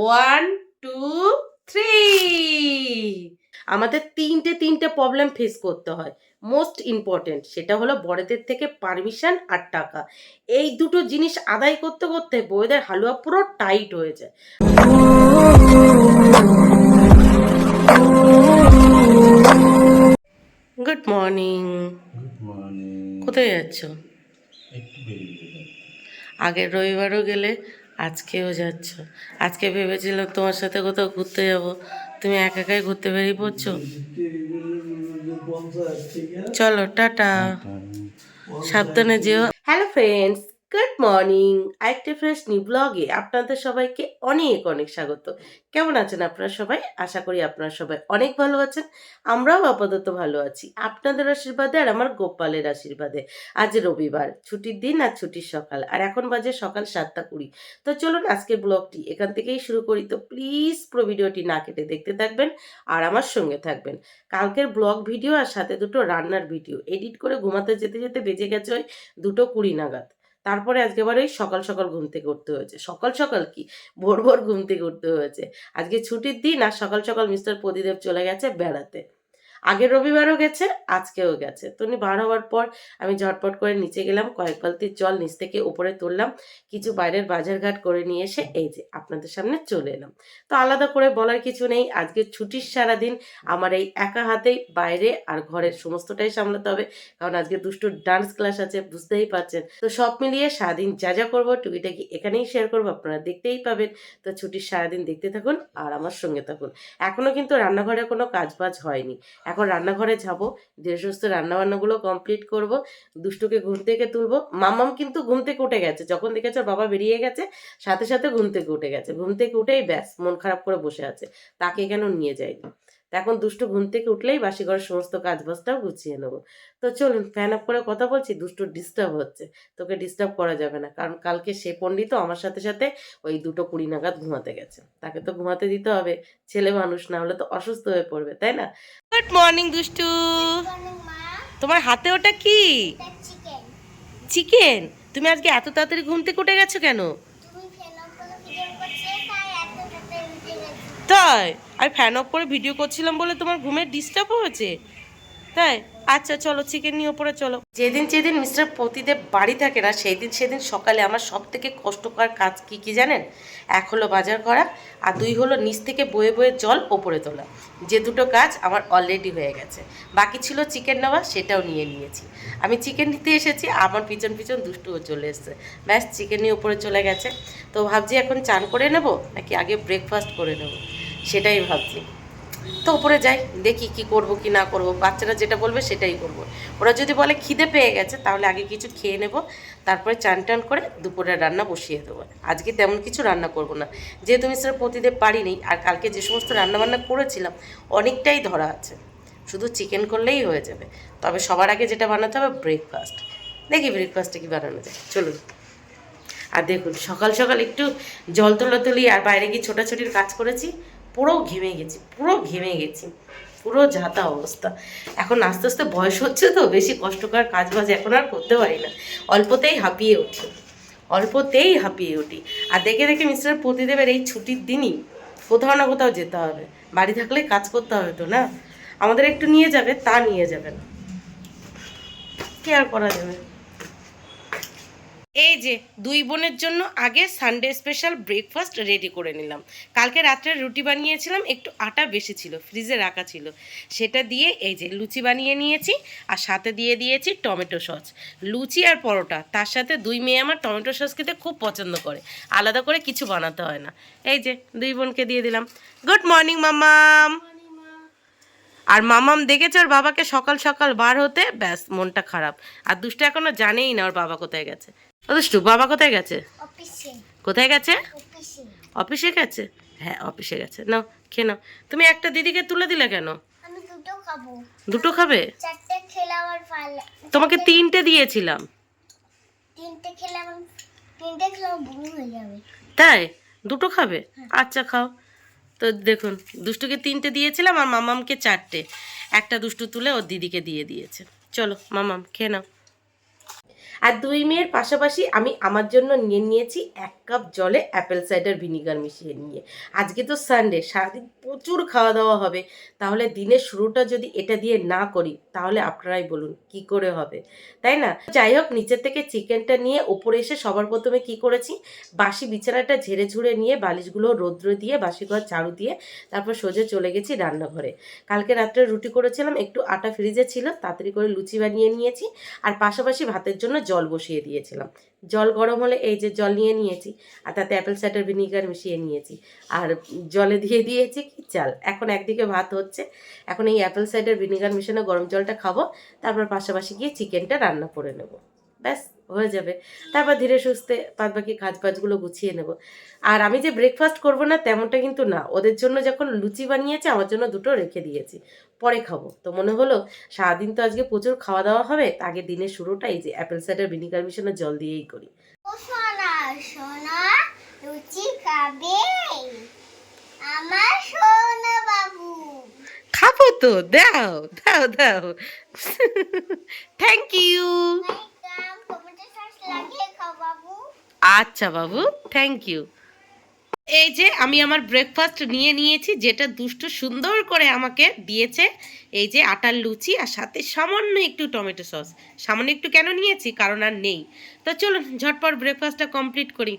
One two three আমাদের তিনটে তিনটে প্রবলেম ফেস করতে হয়। মোস্ট ইম্পর্টেন্ট সেটা হলো বড়দের থেকে পারমিশন আর টাকা। এই দুটো জিনিস আদায় করতে করতে বউদের হালুয়া পুরো টাইট হয়ে যায়। গুড মর্নিং কোথায় যাচ্ছ? আগের রবিবারও গেলে আজকেও যাচ্ছ। আজকে ভেবেছিলাম তোমার সাথে কোথাও ঘুরতে যাব। তুমি একা একাই ঘুরতে বেরিয়ে পড়ছো? চলো, টাটা। সাবধানে যেও। হ্যালো ফ্রেন্ডস গুড মর্নিং আরেকটি ফ্রেশ নিউ ব্লগে আপনাদের সবাইকে অনেক অনেক স্বাগত। কেমন আছেন আপনারা সবাই? আশা করি আপনারা সবাই অনেক ভালো আছেন। আমরাও আপাতত ভালো আছি। আপনাদের আশীর্বাদে আর আমার গোপালের আশীর্বাদে। আজ রবিবার, ছুটির দিন আর ছুটির সকাল। আর এখন বাজে সকাল সাতটা কুড়ি। তো চলুন আজকের ব্লগটি এখান থেকেই শুরু করি। তো প্লিজ পুরো ভিডিওটি না কেটে দেখতে থাকবেন আর আমার সঙ্গে থাকবেন। কালকের ব্লগ ভিডিও আর সাথে দুটো রান্নার ভিডিও এডিট করে ঘুমাতে যেতে যেতে বেজে গেছে ওই দুটো কুড়ি নাগাদ। তারপরে আজকে আবার ওই সকাল সকাল ঘুম থেকে উঠতে হয়েছে। সকাল সকাল কি? ভোর ভোর ঘুম থেকে উঠতে হয়েছে। আজকে ছুটির দিন আর সকাল সকাল মিস্টার প্রদীদেব চলে গেছে বেড়াতে। আগের রবিবারও গেছে, আজকেও গেছে। তো উনি বার হওয়ার পর আমি ঝটপট করে নিচে গেলাম, কয়েক বালতির জল নিচ থেকে উপরে তুললাম, কিছু বাইরের বাজারঘাট করে নিয়ে এসে এই যে আপনাদের সামনে চলে এলাম। তো আলাদা করে বলার কিছু নেই, আজকে ছুটির সারাদিন আমার এই একা হাতেই বাইরে আর ঘরের সমস্তটাই সামলাতে হবে, কারণ আজকে দুষ্টুর ডান্স ক্লাস আছে, বুঝতেই পারছেন। তো সব মিলিয়ে সারাদিন যা যা করব, টুকিটাকি এখানেই শেয়ার করব, আপনারা দেখতেই পাবেন। তো ছুটির সারাদিন দেখতে থাকুন আর আমার সঙ্গে থাকুন। এখনও কিন্তু রান্নাঘরে কোনো কাজ বাজ হয়নি। এখন রান্নাঘরে যাব ধীরে সুস্থ রান্নাবান্নাগুলো কমপ্লিট করব, দুষ্টুকে ঘুম থেকে তুলবো। মামাম কিন্তু ঘুম থেকে উঠে গেছে, যখন দেখেছে বাবা বেরিয়ে গেছে, সাথে সাথে ঘুম থেকে উঠে গেছে। ঘুম থেকে উঠেই ব্যাস, মন খারাপ করে বসে আছে, তাকে কেন নিয়ে যায়নি? এখন দুষ্টু ঘুম থেকে উঠলেই বাসি ঘরের সমস্ত কাজ বাজটাও গুছিয়ে নেব। তো চলুন ফ্যান আপ করে কথা বলছি, দুষ্টু ডিস্টার্ব হচ্ছে, তোকে ডিস্টার্ব করা যাবে না, কারণ কালকে সে পণ্ডিত আমার সাথে সাথে ওই দুটো কুড়ি নাগাদ ঘুমাতে গেছে। তাকে তো ঘুমাতে দিতে হবে, ছেলে মানুষ না হলে তো অসুস্থ হয়ে পড়বে, তাই না? গুড মর্নিং দুষ্টু। তোমার হাতে ওটা কি? চিকেন তুমি আজকে এত তাড়াতাড়ি ঘুম থেকে উঠে গেছো কেন? তাই, আমি ফ্যান অফ করে ভিডিও করছিলাম বলে তোমার ঘুমের ডিস্টার্ব হয়েছে? তাই? আচ্ছা চলো চিকেন নিয়ে ওপরে চলো। যেদিন যেদিন মিস্টার প্রতিদেব বাড়ি থাকে না সেই দিন সেদিন সকালে আমার সব থেকে কষ্টকর কাজ কি কি জানেন? এক হলো বাজার করা, আর দুই হলো নিচ থেকে বয়ে বয়ে জল ওপরে তোলা। যে দুটো কাজ আমার অলরেডি হয়ে গেছে। বাকি ছিল চিকেন নেওয়া, সেটাও নিয়ে নিয়েছি। আমি চিকেন নিতে এসেছি, আমার পিছন পিছন দুষ্টুও চলে এসছে। ব্যাস চিকেন নিয়ে উপরে চলে গেছে। তো ভাবছি এখন চান করে নেব, নাকি আগে ব্রেকফাস্ট করে নেব? সেটাই ভাবছি। তো উপরে যাই, দেখি কি করব কি না করব। বাচ্চারা যেটা বলবে সেটাই করব। ওরা যদি বলে খিদে পেয়ে গেছে, তাহলে আগে কিছু খেয়ে নেব। তারপরে চান টান করে দুপুরের রান্না বসিয়ে দেবো। আজকে তেমন কিছু রান্না করব না। যেহেতু মিস্টার প্রতিদেব পারি নেই আর কালকে যে সমস্ত রান্নাবান্না করেছিলাম, অনেকটাই ধরা আছে। শুধু চিকেন করলেই হয়ে যাবে। তবে সবার আগে যেটা বানাতে হবে ব্রেকফাস্ট দেখি ব্রেকফাস্টে কি বানানো যায়। চলুন। আর দেখুন, সকাল সকাল একটু জল তোলা তুলি আর বাইরে গিয়ে ছোটাছুটির কাজ করেছি। পুরো ঘেমে গেছি, পুরো ঘেমে গেছি, পুরো যাতা অবস্থা। এখন আস্তে আস্তে বয়স হচ্ছে তো, বেশি কষ্টকর কাজ বাজ এখন আর করতে পারি না। অল্পতেই হাঁপিয়ে উঠি, অল্পতেই হাঁপিয়ে উঠি। আর দেখে দেখে মিস্টার প্রতিদেবের এই ছুটির দিনই কোথাও না কোথাও যেতে হবে। বাড়ি থাকলে কাজ করতে হবে তো না? আমাদের একটু নিয়ে যাবে, তা নিয়ে যাবে না। কি আর করা যাবে? এই যে, দুই বোনের জন্য আগে সানডে স্পেশাল ব্রেকফাস্ট রেডি করে নিলাম। কালকে রাত্রে রুটি বানিয়েছিলাম, একটু আটা বেশি ছিল ফ্রিজে রাখা ছিল। সেটা দিয়ে এই যে, লুচি বানিয়ে নিয়েছি, আর সাথে দিয়ে দিয়েছি টমেটো সস। লুচি আর পরোটা, তার সাথে দুই মেয়ে আমার টমেটো সস খেতে খুব পছন্দ করে। আলাদা করে কিছু বানাতে হয় না। এই যে, দুই বোনকে দিয়ে দিলাম। গুড মর্নিং মামাম আর মামাম দেখেছে ওর বাবাকে সকাল সকাল বার হতে, ব্যাস, মনটা খারাপ। আর দুষ্টু এখনও জানেই না ওর বাবা কোথায় গেছে। দুষ্টু বাবা কোথায় গেছে? অফিসে। কোথায় গেছে? অফিসে। গেছে? হ্যাঁ অফিসে গেছে। নাও খেয়ে নাও। তুমি একটা দিদিকে তুলে দিলে কেন? আমি দুটো খাব। তোমাকে তিনটে দিয়েছিলাম। তাই? দুটো খাবে? আচ্ছা খাও। তো দেখুন দুষ্টুকে তিনটে দিয়েছিলাম আর মামামকে চারটে। একটা দুষ্টু তুলে ওর দিদিকে দিয়ে দিয়েছে। চলো মামাম খেয়ে নাও। আর দুই মেয়ের পাশাপাশি আমি আমার জন্য নিয়ে নিয়েছি এক কাপ জলে অ্যাপেল সাইডার ভিনিগার মিশিয়ে নিয়ে। আজকে তো সানডে সারাদিন প্রচুর খাওয়া দাওয়া হবে। তাহলে দিনের শুরুটা যদি এটা দিয়ে না করি, তাহলে আপনারাই বলুন কি করে হবে? তাই না? যাই হোক, নিচের থেকে চিকেনটা নিয়ে ওপরে এসে সবার প্রথমে কি করেছি? বাসি বিছানাটা ঝেড়ে ঝুড়ে নিয়ে বালিশগুলো রৌদ্র দিয়ে, বাসি ঘর ঝাড়ু দিয়ে তারপর সোজা চলে গেছি রান্নাঘরে। কালকে রাত্রে রুটি করেছিলাম, একটু আটা ফ্রিজে ছিল, তাড়াতাড়ি করে লুচি বানিয়ে নিয়েছি। আর পাশাপাশি ভাতের জন্য জল বসিয়ে দিয়েছিলাম। জল গরম হলে এই যে জল নিয়ে নিয়েছি, আর তাতে অ্যাপেল সাইডার ভিনিগার মিশিয়ে নিয়েছি। আর জলে দিয়ে দিয়েছি কি? চাল। এখন একদিকে ভাত হচ্ছে। এখন এই অ্যাপেল সাইডার ভিনিগার মিশানো গরম জলটা খাব, তারপর পাশাপাশি গিয়ে চিকেনটা রান্না করে নেব। ব্যাস। হয়ে যাবে। তারপর ধীরে সুস্থে বাদ বাকি কাজ বাজগুলো গুছিয়ে নেব। আর আমি যে ব্রেকফাস্ট করব না তেমনটা কিন্তু না। ওদের জন্য যখন লুচি বানিয়েছে আমার জন্য দুটো রেখে দিয়েছি। পরে খাব। তো মনে হলো সারাদিন তো আজকে প্রচুর খাওয়া দাওয়া হবে আগে দিনের শুরুটা এই যে অ্যাপেল সাইডার ভিনিগার মিশানো জল দিয়েই করি। সোনা সোনা লুচি খাবে। আমার সোনা বাবু। খাব তো দাও দাও দাও। Thank you welcome tomato sauce লাগিয়ে খাও বাবু আচ্ছা বাবু থ্যাংক ইউ এই যে আমি আমার ব্রেকফাস্ট নিয়ে নিয়েছি, যেটা দুষ্টু সুন্দর করে আমাকে দিয়েছে। এই যে আটার লুচি আর সাথে সামান্য একটু টমেটো সস। সামান্য একটু কেন নিয়েছি? কারণ আর নেই। তো চলুন, ঝটপট ব্রেকফাস্টটা কমপ্লিট করি।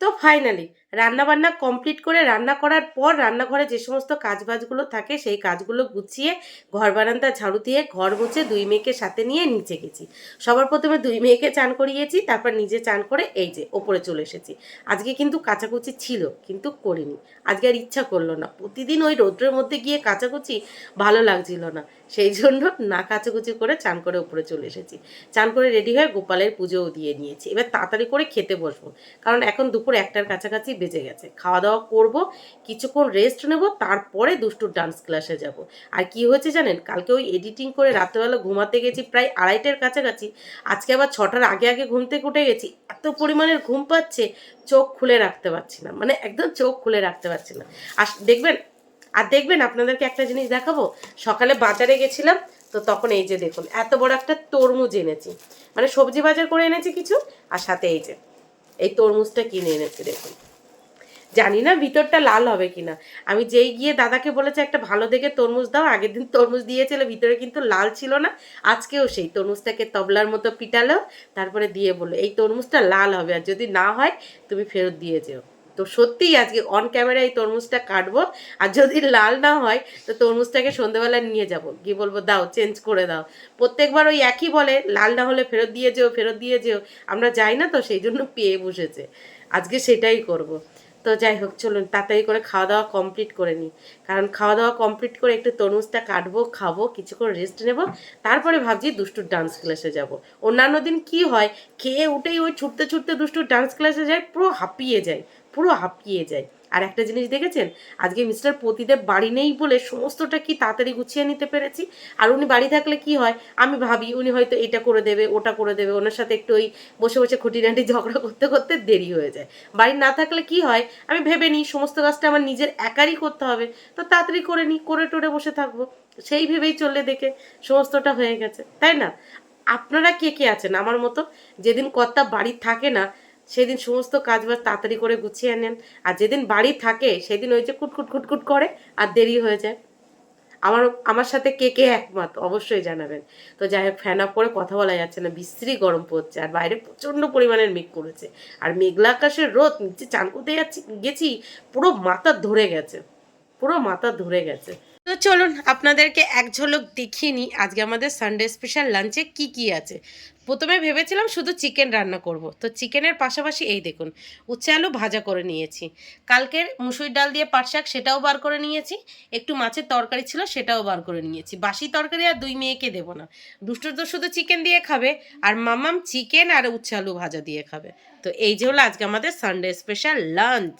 তো ফাইনালি রান্না বান্না কমপ্লিট করে রান্না করার পর রান্নাঘরে যে সমস্ত কাজবাজগুলো থাকে সেই কাজগুলো গুছিয়ে ঘর বারান্দা ঝাড়ু দিয়ে ঘর মুছে দুই মেয়েকে সাথে নিয়ে নিচে গেছি। সবার প্রথমে দুই মেয়েকে চান করিয়েছি, তারপর নিজে চান করে এই যে ওপরে চলে এসেছি। আজকে কিন্তু কাচাকুচি ছিল, কিন্তু করিনি। আজকে আর ইচ্ছা করল না। প্রতিদিন ওই রৌদ্রের মধ্যে গিয়ে কাচাকুচি ভালো লাগছিল না। সেই জন্য না কাচাকুচি করে চান করে উপরে চলে এসেছি। চান করে রেডি হয়ে গোপালের পুজোও দিয়ে নিয়েছি। এবার তাড়াতাড়ি করে খেতে বসবো। কারণ এখন দুপুর একটার কাছাকাছি বেজে গেছে। খাওয়া দাওয়া করব, কিছুক্ষণ রেস্ট নেব, তারপরে দুষ্টুর ডান্স ক্লাসে যাব। আর কি হয়েছে জানেন? কালকে ওই এডিটিং করে রাত্রেবেলা ঘুমাতে গেছি প্রায় আড়াইটের কাছাকাছি। আজকে আবার ছটার আগে আগে ঘুম থেকে উঠে গেছি। এত পরিমাণের ঘুম পাচ্ছে, চোখ খুলে রাখতে পারছি না। মানে একদম চোখ খুলে রাখতে পারছি না। আর দেখবেন আর দেখবেন আপনাদেরকে একটা জিনিস দেখাবো? সকালে বাজারে গেছিলাম, তো তখন এই যে দেখুন, এত বড় একটা তরমুজ এনেছি। মানে সবজি বাজার করে এনেছি কিছু, আর সাথে এই যে, এই তরমুজটা কিনে এনেছি, দেখুন। জানি না ভিতরটা লাল হবে কিনা। আমি যেই গিয়ে দাদাকে বলেছে, একটা ভালো দেখে তরমুজ দাও। আগের দিন তরমুজ দিয়েছিল, ভিতরে কিন্তু লাল ছিল না, আজকেও সেই তরমুজটাকে তবলার মতো পিটালো, তারপরে দিয়ে বলল, এই তরমুজটা লাল হবে, আর যদি না হয়, তুমি ফেরত দিয়ে যেও। তো সত্যিই আজকে অন ক্যামেরায় এই তরমুজটা কাটবো, আর যদি লাল না হয়, তো তরমুজটাকে সন্ধেবেলা নিয়ে যাব। গিয়ে বলব, দাও চেঞ্জ করে দাও। প্রত্যেকবার ওই একই বলে, লাল না হলে ফেরত দিয়ে যেও, ফেরত দিয়ে যেও। আমরা যাই না তো, সেই জন্য পেয়ে বসেছে। আজকে সেটাই করব। তো যাই হোক চলুন তাড়াতাড়ি করে খাওয়া দাওয়া কমপ্লিট করে নিই। কারণ খাওয়া দাওয়া কমপ্লিট করে একটু তরমুজটা কাটবো, খাব, কিছুক্ষণ রেস্ট নেব, তারপরে ভাবছি দুষ্টুর ডান্স ক্লাসে যাব। অন্যান্য দিন কি হয়, খেয়ে উঠেই ওই ছুটতে ছুটতে দুষ্টুর ডান্স ক্লাসে যায়, পুরো হাঁপিয়ে যায়, পুরো হাঁপিয়ে যায়। আর একটা জিনিস দেখেছেন? আজকে মিস্টার পতিদেব বাড়ি নেই বলে সমস্তটা কি তাড়াতাড়ি গুছিয়ে নিতে পেরেছি? আর উনি বাড়ি থাকলে কি হয়? আমি ভাবি উনি হয়তো এটা করে দেবে, ওটা করে দেবে, ওনার সাথে একটু ওই বসে বসে খুঁটিনাটি ঝগড়া করতে করতে দেরি হয়ে যায়। বাড়ি না থাকলে কি হয়? আমি ভেবে নিই সমস্ত কাজটা আমার নিজের একারই করতে হবে, তো তাড়াতাড়ি করে নিই, করে টোরে বসে থাকব। সেই ভেবেই চললে দেখে সমস্তটা হয়ে গেছে, তাই না? আপনারা কে কে আছেন আমার মতো? যেদিন কর্তা বাড়ি থাকে না সেদিন সমস্ত কাজ বাজ তাড়াতাড়ি করে গুছিয়ে নেন। আর যেদিন বাড়ি থাকে, সেদিন ওই যে কুটকুট কুটকুট করে আর দেরি হয়ে যায়। আমার আমার সাথে কে কে একমত অবশ্যই জানাবেন। তো যাই হোক, ফ্যান আপ করে কথা বলা যাচ্ছে না, বিশ্রী গরম পড়ছে আর বাইরে প্রচণ্ড পরিমাণের মেঘ করেছে। আর মেঘলা আকাশের রোদ, নিচে চান করতে যাচ্ছি, গেছি, পুরো মাথা ধরে গেছে, পুরো মাথা ধরে গেছে। তো চলুন আপনাদেরকে এক ঝলক দেখিয়ে নিই আজকে আমাদের সানডে স্পেশাল লাঞ্চে কি কি আছে। প্রথমে ভেবেছিলাম শুধু চিকেন রান্না করব। তো চিকেনের পাশাপাশি এই দেখুন, উচ্ছে আলু ভাজা করে নিয়েছি। কালকের মুসুর ডাল দিয়ে পাট শাক সেটাও বার করে নিয়েছি। একটু মাছের তরকারি ছিল সেটাও বার করে নিয়েছি। বাসি তরকারি আর দুই মেয়েকে দেবো না। দুষ্টুর তো শুধু চিকেন দিয়ে খাবে আর মামাম চিকেন আর উচ্ছে আলু ভাজা দিয়ে খাবে। তো এই যে হলো আজকে আমাদের সানডে স্পেশাল লাঞ্চ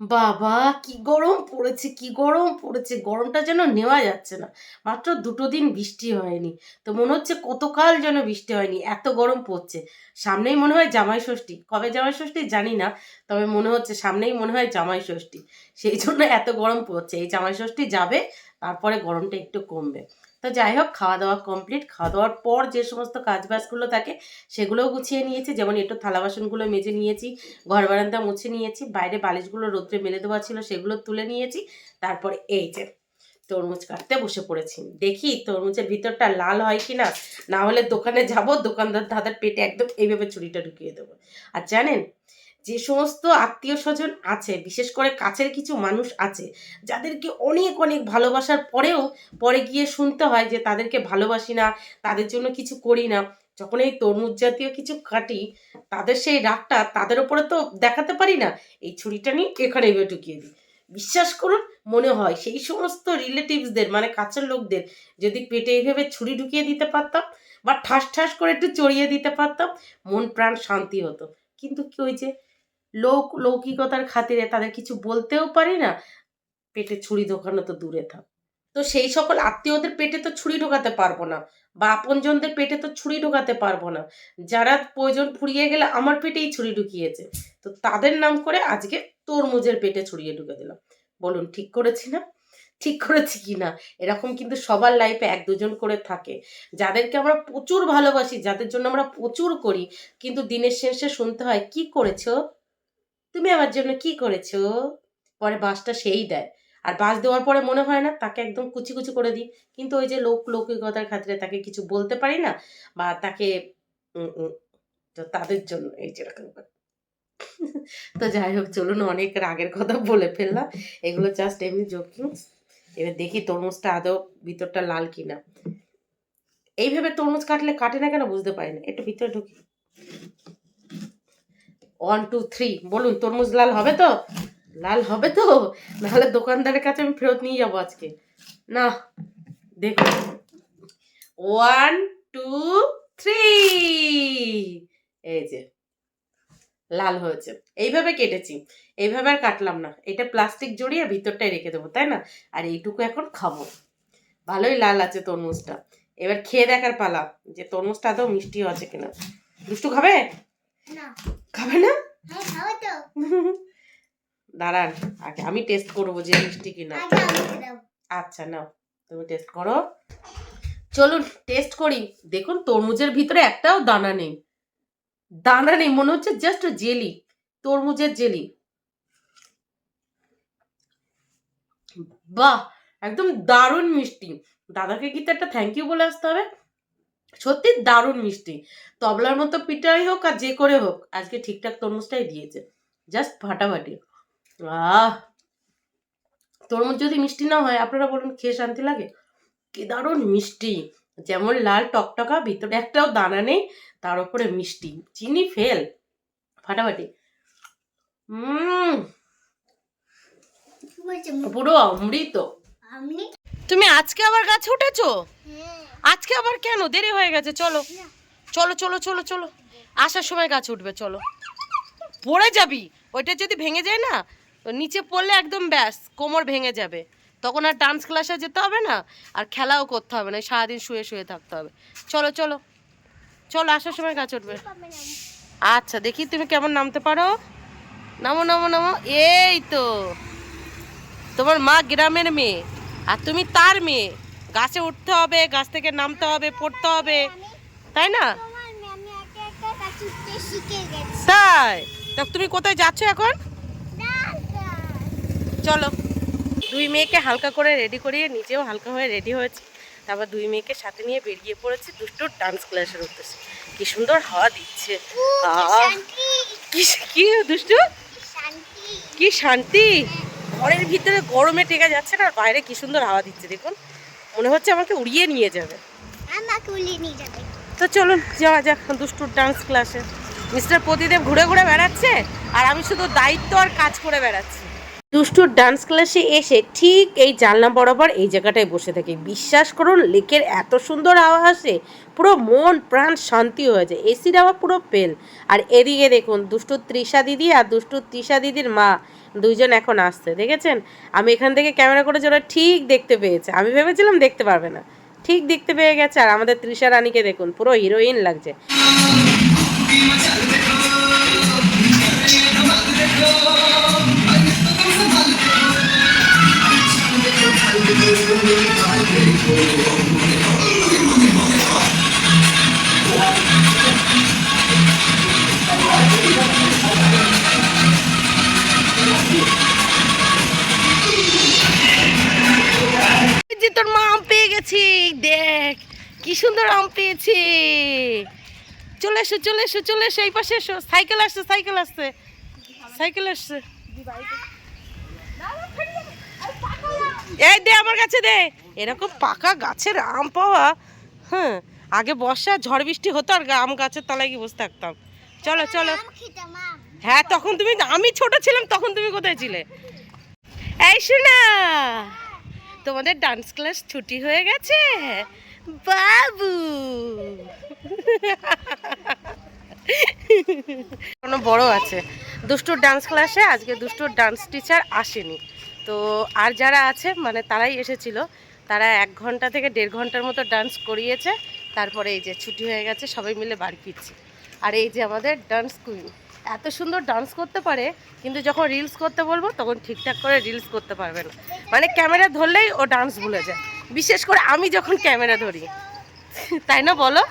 বাবা, কি গরম পড়েছে, কি গরম পড়েছে। গরমটা যেন নেওয়া যাচ্ছে না। মাত্র দুটো দিন বৃষ্টি হয়নি। তো মনে হচ্ছে কতকাল যেন বৃষ্টি হয়নি। এত গরম পড়ছে। সামনেই মনে হয় জামাই ষষ্ঠী। কবে জামাই ষষ্ঠী জানি না, তবে মনে হচ্ছে সামনেই মনে হয় জামাই ষষ্ঠী। সেই জন্য এত গরম পড়ছে। এই জামাই ষষ্ঠী যাবে, তারপরে গরমটা একটু কমবে। তো যাই হোক খাওয়া দাওয়া কমপ্লিট খাওয়া দাওয়ার পর যে সমস্ত কাজ বাজগুলো থাকে, সেগুলোও গুছিয়ে নিয়েছি। যেমন একটু থালা বাসনগুলো মেজে নিয়েছি, ঘর বারান্দা মুছে নিয়েছি, বাইরে বালিশগুলো রোদ্রে মেলে দেওয়া ছিল, সেগুলো তুলে নিয়েছি। তারপর এই যে তরমুজ কাটতে বসে পড়েছি। দেখি তরমুজের ভিতরটা লাল হয় কি না না হলে দোকানে যাব, দোকানদার দাদার পেটে একদম এইভাবে ছুরিটা ঢুকিয়ে দেবো। আর জানেন যে সমস্ত আত্মীয় স্বজন আছে, বিশেষ করে কাছের কিছু মানুষ আছে, যাদেরকে অনেক অনেক ভালোবাসার পরেও পরে গিয়ে শুনতে হয় যে তাদেরকে ভালোবাসি না, তাদের জন্য কিছু করি না। যখন এই তরমুজ জাতীয় কিছু কাটি তাদের সেই রাগটা তাদের ওপরে তো দেখাতে পারি না। এই ছুরিটা নিয়ে এখানে এভাবে ঢুকিয়ে দিই। বিশ্বাস করুন, মনে হয় সেই সমস্ত রিলেটিভসদের মানে কাছের লোকদের, যদি পেটে এইভাবে ছুরি ঢুকিয়ে দিতে পারতাম বা ঠাস ঠাস করে একটু চড়িয়ে দিতে পারতাম, মন প্রাণ শান্তি হতো। কিন্তু কি ওই যে লোক, লৌকিকতার খাতিরে তাদের কিছু বলতেও পারি না। পেটে ছুরি ঢোকানো তো দূরে থাক। তো সেই সকল আত্মীয়দের পেটে তো ছুরি ঢোকাতে পারব না। বা আপনজনদের পেটে তো ছুরি ঢোকাতে পারব না। যারা প্রয়োজন ফুরিয়ে গেলে আমার পেটেই ছুরি ঢুকিয়েছে। তো তাদের নাম করে আজকে তরমুজের পেটে ছুরিয়ে ঢুকে দিলাম। বলুন, ঠিক করেছি না? ঠিক করেছি কি না? এরকম কিন্তু সবার লাইফে এক দুজন করে থাকে। যাদেরকে আমরা প্রচুর ভালোবাসি, যাদের জন্য আমরা প্রচুর করি। কিন্তু দিনের শেষে শুনতে হয়, কি করেছ? তুমি আমার জন্য কি করেছ? পরে বাসটা সেই দেয়। আর বাস দেওয়ার পরে মনে হয় না, তাকে একদম কুচি কুচি করে দিই। কিন্তু ওই যে লোক লৌকিকতার খাতিরে তাকে কিছু বলতে পারি না, বা তাকে তো তাদের জন্য এই যেরকম তো যাই হোক, চলুন অনেক রাগের কথা বলে ফেললাম। এগুলো জাস্ট এমনি জোকিং এবার দেখি তরমুজটা আদৌ ভিতরটা লাল কিনা। এইভাবে তরমুজ কাটলে কাটে না কেন বুঝতে পারি না। একটু ভিতরে ঢুকি। ওয়ান টু থ্রি বলুন, তরমুজ লাল হবে তো? লাল হবে তো? নাহলে দোকানদারের কাছে আমি ফেরত নিয়ে যাব আজকে। না, দেখুন। ওয়ান টু থ্রি এই যে, লাল হয়েছে। এইভাবে কেটেছি। এইভাবে আর কাটলাম না। এটা প্লাস্টিক জড়িয়ে ভিতরটাই রেখে দেবো, তাই না? আর এইটুকু এখন খাব। ভালোই লাল আছে তরমুজটা। এবার খেয়ে দেখার পালা যে তরমুজটা আদৌ মিষ্টি আছে কিনা। দুষ্টু খাবে? না। খাবে না? হ্যাঁ দাঁড়ান আগে আমি টেস্ট করব যে মিষ্টি কিনা। আচ্ছা নাও তুমি টেস্ট করো। চলুন টেস্ট করি। দেখুন তরমুজের ভিতরে একটাও দানা নেই। দানা নেই মনে হচ্ছে জাস্ট জেলি তরমুজের জেলি বাহ একদম দারুণ মিষ্টি। দাদাকে কি তো একটা থ্যাংক ইউ বলে আসতে হবে। সত্যি দারুণ মিষ্টি। তবলার মতো পিঠাই হোক আর যে করে হোক আজকে ঠিকঠাক তরমুজটাই দিয়েছে। জাস্ট ফাটাফাটি। আহ! তরমুজ যদি মিষ্টি না হয় আপনারা বলুন খেয়ে শান্তি লাগে? কি দারুণ মিষ্টি! যেমন লাল টকটকা ভিতরে একটাও দানা নেই তার উপরে মিষ্টি। চিনি ফেল। ফাটাফাটি। পুরো অমৃত? তুমি আজকে আবার গাছে উঠেছো? হ্যাঁ। আজকে আবার কেন? দেরি হয়ে গেছে, চলো। চলো চলো চলো চলো। আসার সময় গাছ উঠবে, চলো। পড়ে যাবি। ওইটা যদি ভেঙে যায় না, নিচে পড়লে একদম ব্যাস, কোমর ভেঙে যাবে। তখন আর ডান্স ক্লাসে যেতে হবে না, আর খেলাও করতে হবে না, সারাদিন শুয়ে শুয়ে থাকতে হবে। চলো চলো। চলো, আসার সময় গাছ উঠবে। আচ্ছা দেখি তুমি কেমন নামতে পারো। নামো নামো নামো। এই তো। তোমার মা গ্রামের মেয়ে, আর তুমি তার মেয়ে। গাছে উঠতে হবে গাছ থেকে নামতে হবে পড়তে হবে তাই না? তাই। তা তুমি কোথায় যাচ্ছ এখন? চলো। দুই মেয়েকে হালকা করে রেডি করিয়ে নিজেও হালকা হয়ে রেডি হয়েছি। তারপর দুই মেয়েকে সাথে নিয়ে বেরিয়ে পড়েছি দুষ্টুর ডান্স ক্লাসের উদ্দেশ্যে। কি সুন্দর হাওয়া দিচ্ছে। কি দুষ্টু? শান্তি। কি শান্তি? ঘরের ভিতরে গরমে টেকা যাচ্ছে না আর বাইরে কি সুন্দর হাওয়া দিচ্ছে দেখুন। মনে হচ্ছে আমাকে উড়িয়ে নিয়ে যাবে। আমাকে উড়িয়ে নিয়ে যাবে। তো চলুন যাওয়া যাক দুষ্টুর ডান্স ক্লাসে মিস্টার প্রদীদেব ঘুরে ঘুরে বেড়াচ্ছে আর আমি শুধু দায়িত্ব আর কাজ করে বেড়াচ্ছি। দুষ্টুর ডান্স ক্লাসে এসে ঠিক এই জানলা বরাবর এই জায়গাটায় বসে থাকি। বিশ্বাস করুন লেকের এত সুন্দর হাওয়া আসে পুরো মন প্রাণ শান্তি হয়ে যায়। এসির হাওয়া পুরো পেল আর এদিকে দেখুন দুষ্টুর তৃষা দিদি আর দুষ্টুর তৃষা দিদির মা। দুইজন এখন আসছে, দেখেছেন? আমি এখান থেকে ক্যামেরা করে ওরা ঠিক দেখতে পেয়েছে। আমি ভেবেছিলাম দেখতে পারবে না। ঠিক দেখতে পেয়ে গেছে, আর আমাদের তৃষা রানীকে দেখুন, পুরো হিরোইন লাগছে। তোর মা আম পেয়ে গেছি। দেখ, কি সুন্দর আম পেয়েছি। চলে এসো চলে এসো চলে এসো, এই পাশে এসো। সাইকেল আসছে সাইকেল আসছে। সাইকেল আসছে। এই দে, আমার কাছে দে। এরকম পাকা গাছের আম পাওয়া হ্যাঁ আগে বর্ষা, ঝড় বৃষ্টি হতো, আর আম গাছের তলায় গিয়ে বসে থাকতাম। চলো চলো। হ্যাঁ তখন তুমি, আমি ছোট ছিলাম, তখন তুমি কোথায় ছিলে? এই শোনা তোমাদের ডান্স ক্লাস ছুটি হয়ে গেছে? বাবু! কোনো বড় আছে। দুষ্টুর ডান্স ক্লাসে আজকে দুষ্টুর ডান্স টিচার আসেনি। তো আর যারা আছে মানে তারাই এসেছিল। তারা এক ঘণ্টা থেকে দেড় ঘণ্টার মতো ডান্স করিয়েছে। তারপরে এই যে ছুটি হয়ে গেছে, সবাই মিলে বাড়ি ফিরছি। আর এই যে আমাদের ডান্স কুইন এত সুন্দর ডান্স করতে পারে, কিন্তু যখন রিলস করতে বলব, তখন ঠিকঠাক করে রিলস করতে পারবে না। মানে ক্যামেরা ধরলেই ও ডান্স ভুলে যায়। বিশেষ করে আমি যখন ক্যামেরা ধরি। তাই না বলো?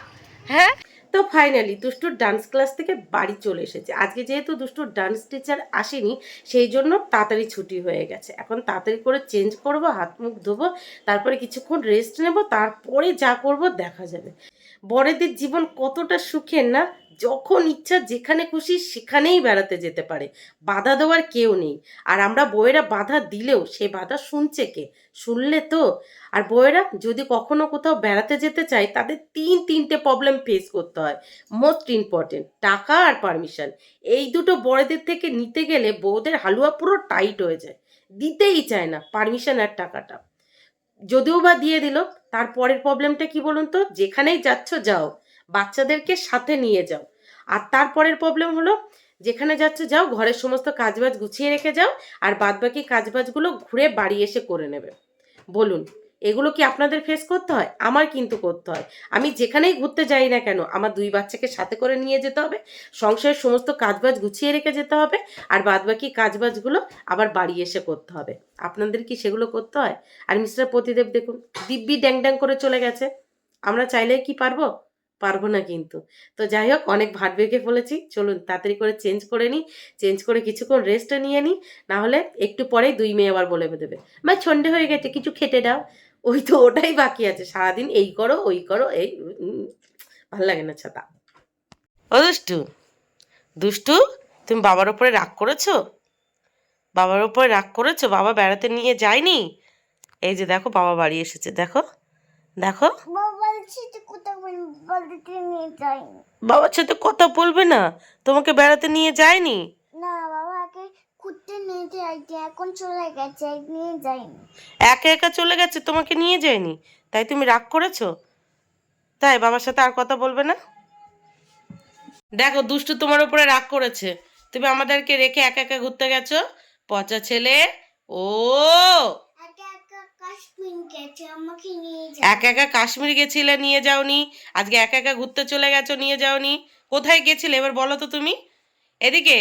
হ্যাঁ? তো ফাইনালি দুষ্টুর ডান্স ক্লাস থেকে বাড়ি চলে এসেছে। আজকে যেহেতু দুষ্টুর ডান্স টিচার আসেনি, সেই জন্য তাড়াতাড়ি ছুটি হয়ে গেছে। এখন তাড়াতাড়ি করে চেঞ্জ করব, হাত মুখ ধোবো, তারপরে কিছুক্ষণ রেস্ট নেব, তারপরে যা করব দেখা যাবে। বড়দের জীবন কতটা সুখের না? যখন ইচ্ছা যেখানে খুশি সেখানেই বেড়াতে যেতে পারে। বাধা দেওয়ার কেউ নেই। আর আমরা বউয়েরা বাধা দিলেও সে বাধা শুনছে কে? শুনলে তো? আর বউয়েরা যদি কখনো কোথাও বেড়াতে যেতে চায়, তাদের তিন তিনটে প্রবলেম ফেস করতে হয়। মোস্ট ইম্পর্টেন্ট টাকা আর পারমিশন এই দুটো বড়দের থেকে নিতে গেলে বউদের হালুয়া পুরো টাইট হয়ে যায়। দিতেই চায় না পারমিশন আর টাকাটা। যদিও বা দিয়ে দিল তারপরের প্রবলেমটা কি বলুন তো? যেখানেই যাচ্ছ যাও। বাচ্চাদেরকে সাথে নিয়ে যাও। আর তারপরের প্রবলেম হলো, যেখানে যাচ্ছ যাও, ঘরের সমস্ত কাজবাজ গুছিয়ে রেখে যাও, আর বাদবাকি কাজবাজগুলো ঘুরে বাড়ি এসে করে নেবে। বলুন, এগুলো কি আপনাদের ফেস করতে হয়? আমার কিন্তু করতে হয়। আমি যেখানেই ঘুরতে যাই না কেন, আমার দুই বাচ্চাকে সাথে করে নিয়ে যেতে হবে, সংসারের সমস্ত কাজবাজ গুছিয়ে রেখে যেতে হবে, আর বাদবাকি কাজবাজগুলো আবার বাড়ি এসে করতে হবে। আপনাদের কি সেগুলো করতে হয়? আর মিস্টার প্রতিদেব দেখুন, দিব্যি ড্যাং ড্যাং করে চলে গেছে। আমরা চাইলে কি পারব? পারব না কিন্তু। তো যাই হোক, অনেক ভাট বেঁকে ফেলেছি। চলুন তাড়াতাড়ি করে চেঞ্জ করে নিই চেঞ্জ করে কিছুক্ষণ রেস্টে নিয়ে নিই না হলে একটু পরেই দুই মেয়ে আবার বলে দেবে, মা ছন্ডে হয়ে গেছে, কিছু খেটে দাও। ওই তো ওটাই বাকি আছে। সারাদিন এই করো, ওই করো, এই ভালো লাগে না ছাতা। ও দুষ্টু দুষ্টু, তুমি বাবার ওপরে রাগ করেছ? বাবার ওপরে রাগ করেছ? বাবা বেড়াতে নিয়ে যায়নি? এই যে দেখো, বাবা বাড়ি এসেছে। দেখো দেখো। বাবা বাবার সাথে কথা বলবে না? তোমাকে বেড়াতে নিয়ে যায়নি? না বাবাকে ঘুরতে নিয়ে যাইতে এখন চলে গেছে নিয়ে যাইনি। একা একা চলে গেছে তোমাকে নিয়ে যায়নি? তাই তুমি রাগ করেছ? তাই বাবার সাথে আর কথা বলবে না? দেখো দুষ্টু তোমার উপরে রাগ করেছে। তুমি আমাদেরকে রেখে একা একা ঘুরতে গেছো? পচা ছেলে ও একা একা কাশ্মীর গেছে আমাকে নিয়ে যা একা একা কাশ্মীর গেছিলে নিয়ে যাওনি। আজকে একা একা ঘুরতে চলে গেছো নিয়ে যাওনি। কোথায় গেছিলে? এবার বলো তো তুমি। এদিকে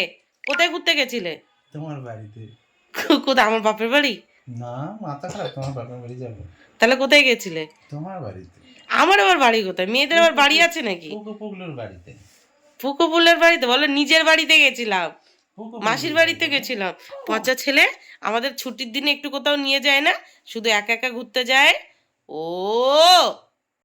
কোথায় ঘুরতে গেছিলে? তোমার বাড়িতে। কোথায় আমার বাপের বাড়ি? না মাথা খারাপ তোমার বাপের বাড়ি যাব। তাহলে কোথায় গেছিলে? তোমার বাড়িতে। আমার আবার বাড়ি কোথায়? মেয়েদের আবার বাড়ি আছে নাকি? পুকু পুগলুর বাড়িতে। ফুকুপুলের বাড়িতে? বলো নিজের বাড়িতে গেছিলাম। মাসির বাড়িতে গেছিলাম। পচা ছেলে আমাদের ছুটির দিনে একটু কোথাও নিয়ে যায় না, শুধু একা একা ঘুরতে যায়। ও!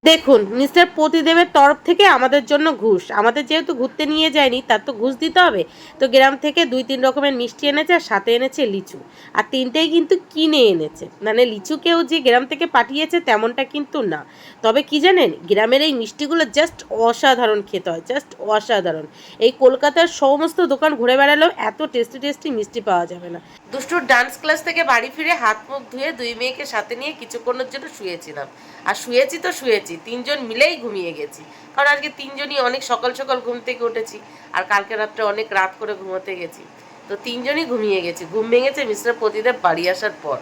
দেখুন, মিস্টার প্রতিদেবের তরফ থেকে আমাদের জন্য ঘুষ। আমাদের যেহেতু ঘুরতে নিয়ে যায়নি, তার তো ঘুষ দিতে হবে। তো গ্রাম থেকে দুই তিন রকমের মিষ্টি এনেছে আর সাথে এনেছে লিচু। আর তিনটেই কিন্তু কিনে এনেছে। মানে লিচুকেও যে গ্রাম থেকে পাঠিয়েছে তেমনটা কিন্তু না। তবে কি জানেন, গ্রামের এই মিষ্টিগুলো জাস্ট অসাধারণ খেতে হয় জাস্ট অসাধারণ। এই কলকাতার সমস্ত দোকান ঘুরে বেড়ালেও এত টেস্টি টেস্টি মিষ্টি পাওয়া যাবে না। দুষ্টুর ডান্স ক্লাস থেকে বাড়ি ফিরে হাত মুখ ধুয়ে দুই মেয়েকে সাথে নিয়ে কিছুক্ষণের জন্য শুয়েছিলাম। আর শুয়েছি তো শুয়েছি। তিনজন মিলেই ঘুমিয়ে গেছি। কারণ আজকে তিনজনই অনেক সকাল সকাল ঘুম থেকে উঠেছি আর কালকে রাত্রে অনেক রাত করে ঘুমোতে গেছি। তো তিনজনই ঘুমিয়ে গেছি। ঘুম ভেঙেছে মিস্টার প্রতিদেব বাড়ি আসার পর।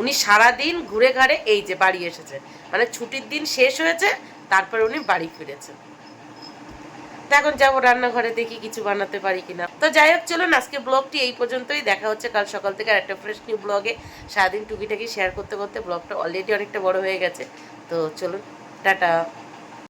উনি সারাদিন ঘুরে ঘাড়ে এই যে বাড়ি এসেছে। মানে ছুটির দিন শেষ হয়েছে, তারপর উনি বাড়ি ফিরেছেন। তো এখন যাব রান্নাঘরে, দেখি কিছু বানাতে পারি কিনা। তো যাই হোক, চলুন আজকে ব্লগটি এই পর্যন্তই। দেখা হচ্ছে কাল সকাল থেকে আর একটা ফ্রেশ নিউ ব্লগে। সারাদিন টুকিটাকি শেয়ার করতে করতে ব্লগটা অলরেডি অনেকটা বড় হয়ে গেছে। তো চলুন। টাটা।